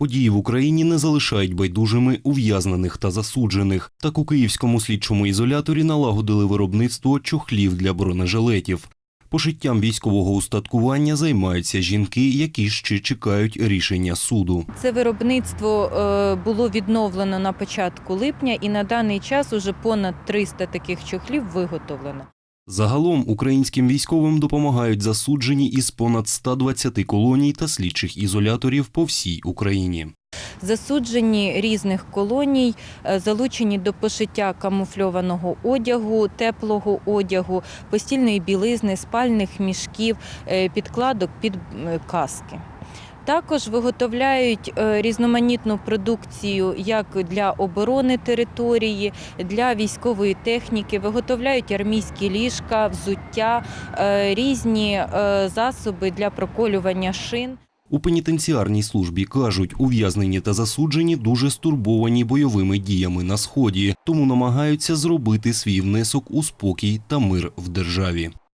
Події в Україні не залишають байдужими ув'язнених та засуджених. Так у київському слідчому ізоляторі налагодили виробництво чохлів для бронежилетів. Пошиттям військового устаткування займаються жінки, які ще чекають рішення суду. Це виробництво е, було відновлено на початку липня, і на даний час уже понад 300 таких чохлів виготовлено. Загалом українським військовим допомагають засуджені із понад 120 колоній та слідчих ізоляторів по всій Україні. Засуджені різних колоній, е, залучені до пошиття камуфльованого одягу, теплого одягу, постільної білизни, спальних мішків, е, підкладок під е, каски. Також виготовляють е, різноманітну продукцію як для оборони території, для військової техніки, виготовляють армійські ліжка, взуття, е, різні е, засоби для проколювання шин. У пенітенціарній службі кажуть, ув'язнені та засуджені дуже стурбовані бойовими діями на сході, тому намагаються зробити свій внесок у спокій та мир в державі.